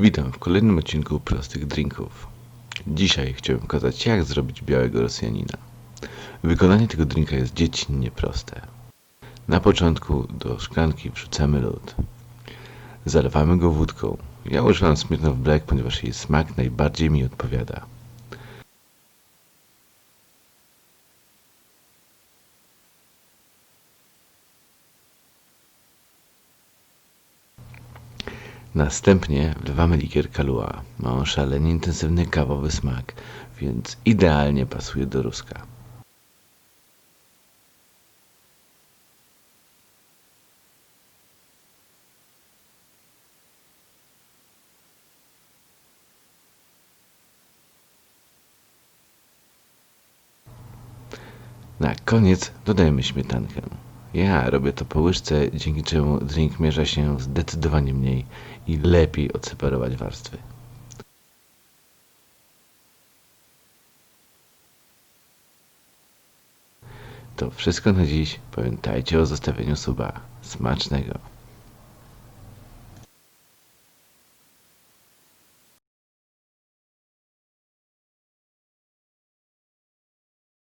Witam w kolejnym odcinku Prostych Drinków. Dzisiaj chciałem pokazać jak zrobić białego Rosjanina. Wykonanie tego drinka jest dziecinnie proste. Na początku do szklanki wrzucamy lód. Zalewamy go wódką. Ja używam Smirnoff Black, ponieważ jej smak najbardziej mi odpowiada. Następnie wlewamy likier Kahlua. Ma on szalenie intensywny kawowy smak, więc idealnie pasuje do ruska. Na koniec dodajemy śmietankę. Ja robię to po łyżce, dzięki czemu drink mierza się zdecydowanie mniej i lepiej odseparować warstwy. To wszystko na dziś. Pamiętajcie o zostawieniu suba. Smacznego.